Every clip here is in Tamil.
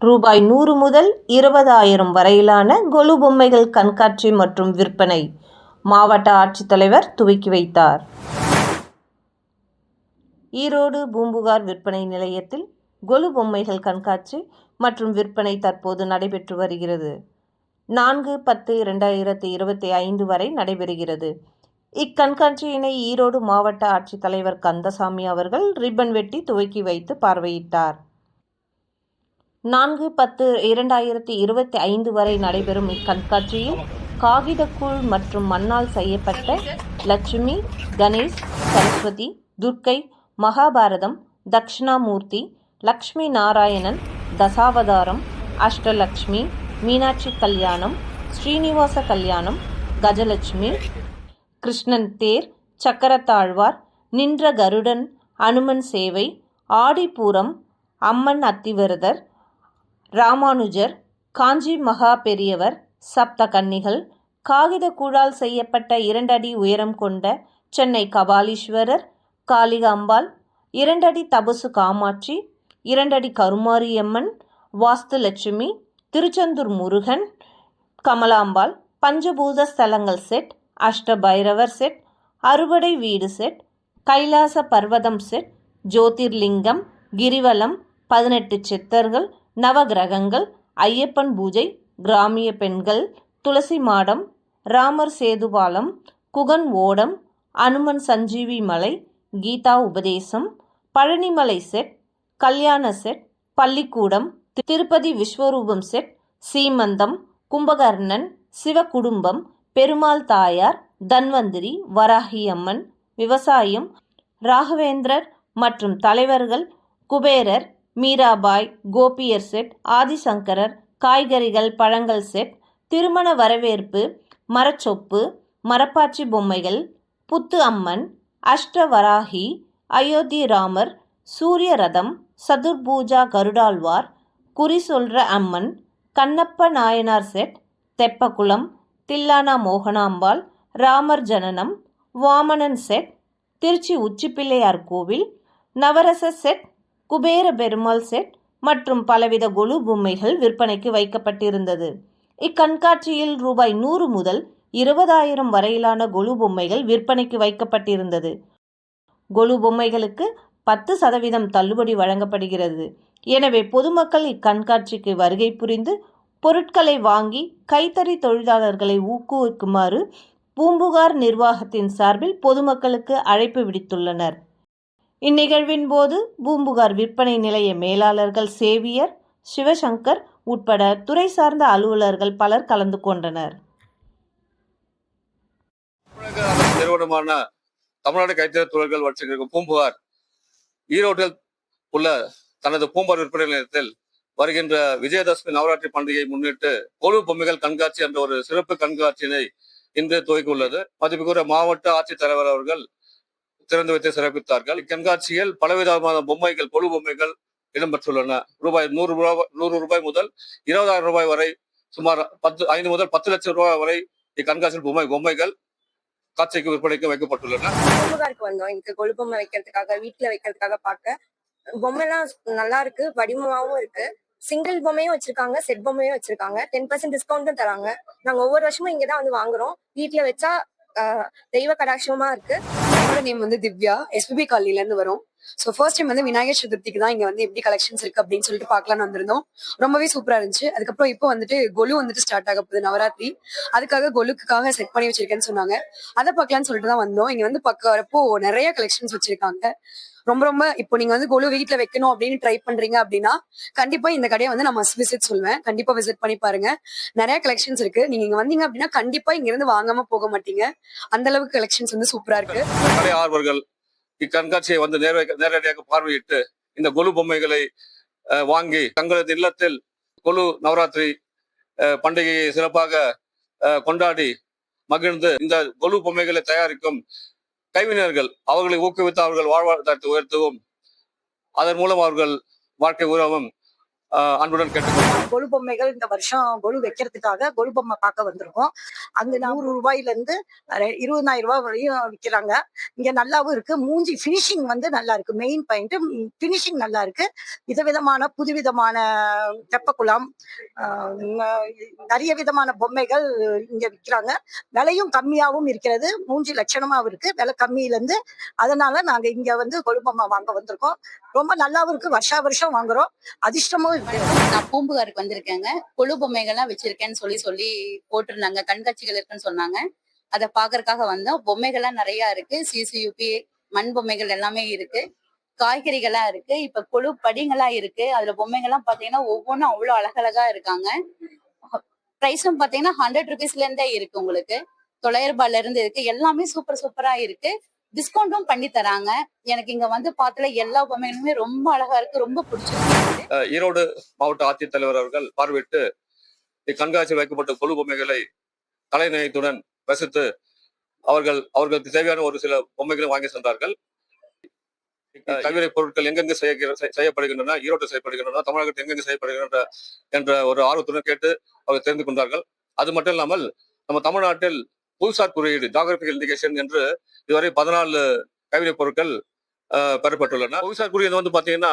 ரூபாய் நூறு முதல் இருபதாயிரம் வரையிலான கொலு பொம்மைகள் கண்காட்சி மற்றும் விற்பனை மாவட்ட ஆட்சித்தலைவர் துவக்கி வைத்தார். ஈரோடு பூம்புகார் விற்பனை நிலையத்தில் கொலு பொம்மைகள் கண்காட்சி மற்றும் விற்பனை தற்போது நடைபெற்று வருகிறது. நான்கு பத்து இரண்டாயிரத்தி இருபத்தி ஐந்து வரை நடைபெறுகிறது. இக்கண்காட்சியினை ஈரோடு மாவட்ட ஆட்சித்தலைவர் கந்தசாமி அவர்கள் ரிப்பன் வெட்டி துவக்கி வைத்து பார்வையிட்டார். நான்கு பத்து இரண்டாயிரத்தி இருபத்தி ஐந்து வரை நடைபெறும் இக்கண்காட்சியில் காகிதக்கூழ் மற்றும் மண்ணால் செய்யப்பட்ட லட்சுமி கணேஷ் சரஸ்வதி துர்க்கை மகாபாரதம் தக்ஷணாமூர்த்தி லக்ஷ்மி நாராயணன் தசாவதாரம் அஷ்டலக்ஷ்மி மீனாட்சி கல்யாணம் ஸ்ரீனிவாச கல்யாணம் கஜலட்சுமி கிருஷ்ணன் தேர் சக்கரத்தாழ்வார் நின்ற கருடன் அனுமன் சேவை ஆடிப்பூரம் அம்மன் அத்திவிரதர் ராமானுஜர் காஞ்சி மகா பெரியவர் சப்த கன்னிகள் காகித கூழால் செய்யப்பட்ட இரண்டடி உயரம் கொண்ட சென்னை கபாலீஸ்வரர் காளிகாம்பாள் இரண்டடி தபசு காமாட்சி இரண்டடி கருமாரியம்மன் வாஸ்து லட்சுமி திருச்செந்தூர் முருகன் கமலாம்பாள் பஞ்சபூத ஸ்தலங்கள் செட் அஷ்ட பைரவர் செட் அறுவடை வீடு செட் கைலாச பர்வதம் செட் ஜோதிர்லிங்கம் கிரிவலம் பதினெட்டு சித்தர்கள் நவகிரகங்கள் ஐயப்பன் பூஜை கிராமிய பெண்கள் துளசி மாடம் ராமர் சேதுபாலம் குகன் ஓடம் அனுமன் சஞ்சீவி மலை கீதா உபதேசம் பழனிமலை செட் கல்யாண செட் பள்ளிக்கூடம் திருப்பதி விஸ்வரூபம் செட் சீமந்தம் கும்பகர்ணன் சிவகுடும்பம் பெருமாள் தாயார் தன்வந்திரி வராகி அம்மன் விவசாயம் ராகவேந்திரர் மற்றும் தலைவர்கள் குபேரர் மீராபாய் கோபியர் செட் ஆதிசங்கரர் காய்கறிகள் பழங்கள் செட் திருமண வரவேற்பு மரச்சொப்பு மரப்பாச்சி பொம்மைகள் புத்து அம்மன் அஷ்டவராகி அயோத்தி ராமர் சூரிய ரதம் சதுர்பூஜா கருடாழ்வார் குறி சொல்ற அம்மன் கண்ணப்ப நாயனார் செட் தெப்பக்குளம் தில்லானா மோகனாம்பாள் ராமர் ஜனனம் வாமனன் செட் திருச்சி உச்சிப்பிள்ளையார் கோவில் நவரச செட் குபேர பெருமாள் செட் மற்றும் பலவித கொலு பொம்மைகள் விற்பனைக்கு வைக்கப்பட்டிருந்தது. இக்கண்காட்சியில் ரூபாய் நூறு முதல் இருபதாயிரம் வரையிலான கொலு பொம்மைகள் விற்பனைக்கு வைக்கப்பட்டிருந்தது. கொலு பொம்மைகளுக்கு பத்து சதவீதம் தள்ளுபடி வழங்கப்படுகிறது. எனவே பொதுமக்கள் இக்கண்காட்சிக்கு வருகை புரிந்து பொருட்களை வாங்கி கைத்தறி தொழிலாளர்களை ஊக்குவிக்குமாறு பூம்புகார் நிர்வாகத்தின் சார்பில் பொதுமக்களுக்கு அழைப்பு விடுத்துள்ளனர். இந்நிகழ்வின் போது பூம்புகார் விற்பனை நிலைய மேலாளர்கள் சேவியர் சிவசங்கர் உட்பட துறை சார்ந்த அலுவலர்கள் பலர் கலந்து கொண்டனர். நிறுவனமான தமிழ்நாடு கைத்தறி தொழில்கள் வளர்ச்சிக்கும் பூம்புகார் ஈரோட்டில் உள்ள தனது பூம்பார் விற்பனை நிலையத்தில் வருகின்ற விஜயதசமி நவராத்திரி பண்டிகையை முன்னிட்டு கொழு பொம்மைகள் கண்காட்சி என்ற ஒரு சிறப்பு கண்காட்சியினை இன்று துவக்கியுள்ளது. மதிப்புக்குரிய மாவட்ட ஆட்சித்தலைவர் அவர்கள் திறந்து வைத்து சிறப்பித்தார்கள். இக்கண்காட்சியில் பலவிதமான பொம்மைகள் கொழு பொம்மைகள் இடம்பெற்றுள்ளன. ரூபாய் நூறு ரூபாய் நூறு ரூபாய் முதல் இருபதாயிரம் ரூபாய் வரை சுமார் பத்து ஐந்து முதல் பத்து லட்சம் ரூபாய் வரை இக்கண்காட்சியில் பொம்மை பொம்மைகள் காட்சிக்கு விற்பனைக்கு வைக்கப்பட்டுள்ளன. பூம்புகாருக்கு வந்தோம். இங்க கொழுப்பொம்மை வைக்கிறதுக்காக வீட்டுல வைக்கிறதுக்காக பார்க்க. பொம்மைலாம் நல்லா இருக்கு வடிவமாவும் இருக்கு. சிங்கிள் பொம்மையும் வச்சிருக்காங்க செட் பொம்மையும் வச்சிருக்காங்க. டென் பர்சன்ட் டிஸ்கவுண்ட்டும் தராங்க. நாங்க ஒவ்வொரு வருஷமும் இங்கதான் வந்து வாங்குறோம். வீட்டுல வச்சா தெய்வ கடாட்சமா இருக்கு. என்னோட நேம் வந்து திவ்யா. எஸ்பிபி காலனில இருந்து வரும். ஸோ ஃபர்ஸ்ட் டைம் வந்து விநாயகர் சதுர்த்திக்கு தான் இங்க வந்து எப்படி கலெக்ஷன்ஸ் இருக்கு அப்படின்னு சொல்லிட்டு பார்க்கலாம்னு வந்திருந்தோம். ரொம்பவே சூப்பரா இருந்துச்சு. அதுக்கப்புறம் இப்போ வந்துட்டு கொலு வந்துட்டு ஸ்டார்ட் ஆக போகுது நவராத்திரி. அதுக்காக கொலுக்குக்காக செட் பண்ணி வச்சிருக்கேன்னு சொன்னாங்க. அதை பார்க்கலாம்னு சொல்லிட்டு தான் வந்தோம். இங்க வந்து பக்கம் வரப்போ நிறைய கலெக்ஷன்ஸ் வச்சிருக்காங்க. ரொம்ப ரொம்ப இப்போ நீங்க வந்து கொலு வீட்ல வைக்கணும் அப்படின்னு ட்ரை பண்றீங்க அப்படின்னா கண்டிப்பா இந்த கடையை வந்து நான் விசிட் சொல்லுவேன் கண்டிப்பா விசிட் பண்ணி பாருங்க. நிறைய கலெக்ஷன்ஸ் இருக்கு. நீங்க இங்க வந்தீங்க அப்படின்னா கண்டிப்பா இங்க இருந்து வாங்காம போக மாட்டீங்க. அந்த அளவுக்கு கலெக்ஷன்ஸ் வந்து சூப்பரா இருக்கு. கலை ஆர்வர்கள் இக்கண்காட்சியை வந்து நேரடியாக பார்வையிட்டு இந்த கொலு பொம்மைகளை வாங்கி தங்களது இல்லத்தில் கொலு நவராத்திரி பண்டிகையை சிறப்பாக கொண்டாடி மகிழ்ந்து இந்த கொலு பொம்மைகளை தயாரிக்கும் கைவினர்கள் அவர்களை ஊக்குவித்து அவர்கள் வாழ்வாதாரத்தை உயர்த்தவும் அதன் மூலம் அவர்கள் வாழ்க்கை உறவும் அன்புடன் கேட்டுக்கொள்கிறோம் கொலு பொம்மைகள் இந்த வருஷம் கொலு வைக்கிறதுக்காக கொலு பொம்மை பார்க்க வந்திருக்கோம். அங்க நூறு ரூபாயில இருந்து இருபதாயிரம் ரூபாய் வரையும் விற்கிறாங்க இங்க நல்லாவும் இருக்கு. மூஞ்சி ஃபினிஷிங் வந்து நல்லா இருக்கு. மெயின் பாயிண்ட் ஃபினிஷிங் நல்லா இருக்கு. விதவிதமான புதுவிதமான தெப்பக்குளம் ஆஹ் நிறைய விதமான பொம்மைகள் இங்க விற்கிறாங்க விலையும் கம்மியாவும் இருக்கிறது. மூஞ்சி லட்சணமாவும் இருக்கு. விலை கம்மியில இருந்து அதனால நாங்க இங்க வந்து கொலு பொம்மை வாங்க வந்திருக்கோம். ரொம்ப நல்லாவும் இருக்கு. வருஷா வருஷம் வாங்குறோம். அதிர்ஷ்டமும் இருக்கு. நான் பூம்புகாருக்கு வந்திருக்கேங்க. கொழு பொம்மைகள்லாம் வச்சிருக்கேன்னு சொல்லி சொல்லி போட்டிருந்தாங்க. கண்காட்சிகள் இருக்குன்னு சொன்னாங்க. அதை பாக்குறதுக்காக வந்தோம். பொம்மைகள்லாம் நிறைய இருக்கு. சிசியூபி மண் பொம்மைகள் எல்லாமே இருக்கு. காய்கறிகளா இருக்கு. இப்ப கொழு படிங்களா இருக்கு. அதுல பொம்மைகள்லாம் பாத்தீங்கன்னா ஒவ்வொன்றும் அவ்வளவு அழகழகா இருக்காங்க. ப்ரைஸும் பாத்தீங்கன்னா ஹண்ட்ரட் ருபீஸ்ல இருந்தே இருக்கு உங்களுக்கு. தொள்ளாயிரம் ரூபாயில இருந்து இருக்கு. எல்லாமே சூப்பர் சூப்பரா இருக்கு. டிஸ்கவுண்ட்டும் பண்ணி தராங்க. எனக்கு இங்க வந்து பார்த்தல எல்லா பொம்மைகளுமே ரொம்ப அழகா இருக்கு ரொம்ப பிடிச்சிருக்கு. ஈரோடு மாவட்ட ஆட்சித்தலைவர் அவர்கள் பார்வையிட்டு இக்கண்காட்சியில் வைக்கப்பட்ட கொழு பொம்மைகளை கலைநயத்துடன் வசித்து அவர்கள் அவர்களுக்கு தேவையான ஒரு சில பொம்மைகளை வாங்கி சென்றார்கள். அஹ் கைவினைப் பொருட்கள் எங்கெங்கு செய்ய செய்யப்படுகின்றன ஈரோட்டில் செய்யப்படுகின்றன தமிழகத்தில் எங்கெங்கு செய்யப்படுகின்றன என்ற ஒரு ஆர்வத்துடன் கேட்டு அவர்கள் தெரிந்து கொண்டார்கள். அது மட்டும் இல்லாமல் நம்ம தமிழ்நாட்டில் புவிசார் குறியீடு ஜாகிரபிகல் இண்டிகேஷன் என்று இதுவரை பதினாலு கைவினைப் பொருட்கள் பெறப்பட்டுள்ளன. புவிசார் குறியீடு வந்து பாத்தீங்கன்னா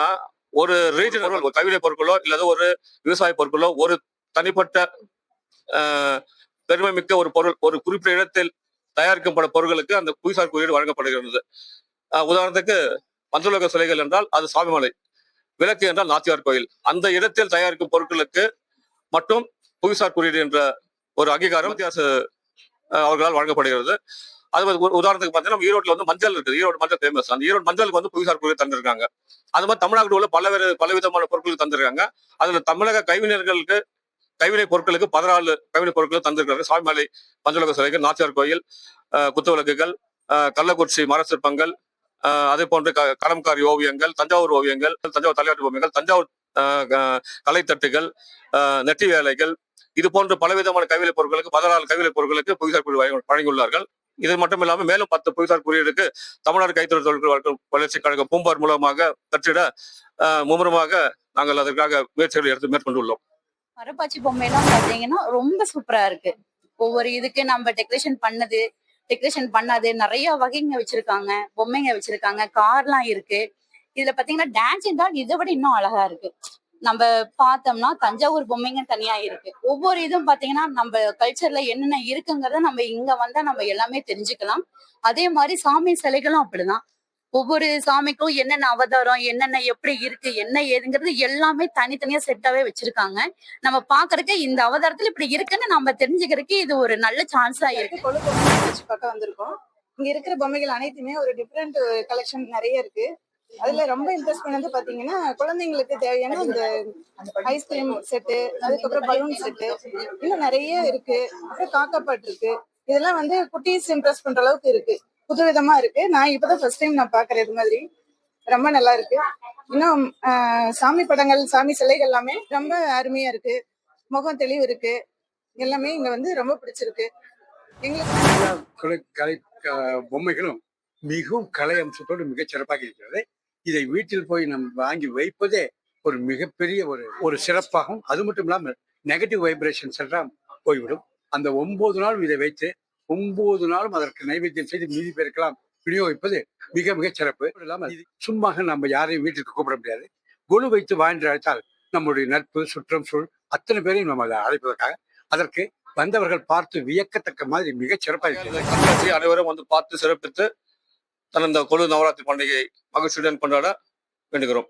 ஒரு ரீஜன் ஒரு கைவினைப் பொருட்களோ இல்லது ஒரு விவசாய பொருட்களோ ஒரு தனிப்பட்ட பெருமை மிக்க ஒரு பொருள் ஒரு குறிப்பிட்ட இடத்தில் தயாரிக்கப்பட்ட பொருட்களுக்கு அந்த புவிசார் குறியீடு வழங்கப்படுகிறது. உதாரணத்துக்கு பஞ்சலோக சிலைகள் என்றால் அது சாமிமலை விளக்கு என்றால் நாச்சியார் கோயில். அந்த இடத்தில் தயாரிக்கும் பொருட்களுக்கு மட்டும் புவிசார் குறியீடு என்ற ஒரு அங்கீகாரம். வித்தியாச அவர்களால் வழங்கப்படுகிறது. அது ஒரு உதாரணத்துக்கு பார்த்தீங்கன்னா ஈரோட்டில் ஈரோட்ல வந்து மஞ்சள் இருக்குது. ஈரோடு மஞ்சள் ஃபேமஸ் அந்த ஈரோடு மஞ்சளுக்கு வந்து புவிசார் குறியீடு தந்திருக்காங்க. அது மாதிரி தமிழ்நாட்டில் உள்ள பலவேறு பலவிதமான பொருட்கள் தந்திருக்காங்க. அதுல தமிழக கைவினைஞர்களுக்கு கைவினை பொருட்களுக்கு பதினாலு கைவினை பொருட்கள் தந்திருக்காங்க சாமிமலை பஞ்சலோக சிலைகள் நாச்சியார் கோயில் குத்துவிளக்குகள் கள்ளக்குறிச்சி மர சிற்பங்கள் அதே போன்று க- கலம்காரி ஓவியங்கள் தஞ்சாவூர் ஓவியங்கள் தஞ்சாவூர் தலையாட்டு ஓவியங்கள் தஞ்சாவூர் கலைத்தட்டுகள் நெட்டி வேலைகள் இது போன்ற பலவிதமான கைவினை பொருட்களுக்கு பதினாலு கைவினை பொருட்களுக்கு புவிசார் குறியீடு வழங்கியுள்ளார்கள். இது மட்டும் இல்லாமல் மேலும் பத்து புவிசார் குறியீடுக்கு தமிழ்நாடு கைத்தொழில் தொழில்கள் வளர்ச்சி கழக பூம்பார் மூலமாக பெற்றிட அஹ், மும்முரமாக நாங்கள் அதற்காக முயற்சிகளை எடுத்து மேற்கொண்டுள்ளோம். மரப்பாச்சி பொம்மைலாம் பாத்தீங்கன்னா ரொம்ப சூப்பரா இருக்கு. ஒவ்வொரு இதுக்கு நம்ம டெக்கரேஷன் பண்ணது டெக்கரேஷன் பண்ணாது நிறைய வகைங்க வச்சிருக்காங்க பொம்மைங்க வச்சிருக்காங்க கார்லாம் இருக்கு. இதுல பாத்தீங்கன்னா டான்ஸ் என்றால் இதை விட இன்னும் அழகா இருக்கு. நம்ம பார்த்தோம்னா தஞ்சாவூர் பொம்மைங்க தனியா இருக்கு. ஒவ்வொரு இதுவும் பாத்தீங்கன்னா நம்ம கல்ச்சர்ல என்னென்ன இருக்குங்கிறத நம்ம இங்க வந்தா நம்ம எல்லாமே தெரிஞ்சுக்கலாம். அதே மாதிரி சாமி சிலைகளும் அப்படிதான். ஒவ்வொரு சாமிக்கும் என்னென்ன அவதாரம் என்னென்ன எப்படி இருக்கு என்ன ஏதுங்கிறது எல்லாமே தனித்தனியா செட்டாவே வச்சிருக்காங்க. நம்ம பாக்குறதுக்கு இந்த அவதாரத்துல இப்படி இருக்குன்னு நம்ம தெரிஞ்சுக்கிறதுக்கு இது ஒரு நல்ல சான்ஸா இருக்கு. பக்கம் வந்திருக்கோம். இங்க இருக்கிற பொம்மைகள் அனைத்துமே ஒரு டிஃப்ரெண்ட் கலெக்ஷன் நிறைய இருக்கு. அதுல ரொம்ப இன்ட்ரெஸ்ட் பண்ணது பாத்தீங்கன்னா குழந்தைங்களுக்கு தேவையான இந்த ஐஸ்கிரீம் செட்டு அதுக்கப்புறம் பலூன் செட்டு இன்னும் நிறைய இருக்கு. அப்புறம் காக்காப்பாட் இருக்கு. இதெல்லாம் வந்து குட்டீஸ் இம்ப்ரெஸ் பண்ற அளவுக்கு இருக்கு. புதுவிதமா இருக்கு. நான் இப்பதான் ஃபர்ஸ்ட் டைம் நான் பாக்குறேன் இது மாதிரி. ரொம்ப நல்லா இருக்கு. இன்னும் சாமி படங்கள் சாமி சிலைகள் எல்லாமே ரொம்ப அருமையா இருக்கு. முகம் தெளிவு இருக்கு. எல்லாமே இங்க வந்து ரொம்ப பிடிச்சிருக்கு. எங்களுக்கு கலை பொம்மைகளும் மிகவும் கலை அம்சத்தோடு மிகச் சிறப்பாக இருக்கிறது. இதை வீட்டில் போய் நம் வாங்கி வைப்பதே ஒரு மிகப்பெரிய ஒரு ஒரு சிறப்பாகும். அது மட்டும் இல்லாமல் நெகட்டிவ் வைப்ரேஷன்ஸ் எல்லாம் போய்விடும். அந்த ஒன்பது நாளும் இதை வைத்து ஒன்பது நாளும் அதற்கு நைவேத்தியம் செய்து மீதி பேருக்கெல்லாம் விநியோகிப்பது மிக மிக சிறப்பு. இல்லாமல் இது சும்மா நம்ம யாரையும் வீட்டுக்கு கூப்பிட முடியாது. குழு வைத்து வாழ்ந்து அழைத்தால் நம்முடைய நட்பு சுற்றம் சூழ் அத்தனை பேரையும் நம்ம அதை அழைப்பதற்காக அதற்கு வந்தவர்கள் பார்த்து வியக்கத்தக்க மாதிரி மிக சிறப்பாக இருக்கிறது. அனைவரும் வந்து பார்த்து சிறப்பித்து தன் இந்த கொழு நவராத்திரி பண்டிகையை மகிழ்ச்சியுடன் கொண்டாட வேண்டுகிறோம்.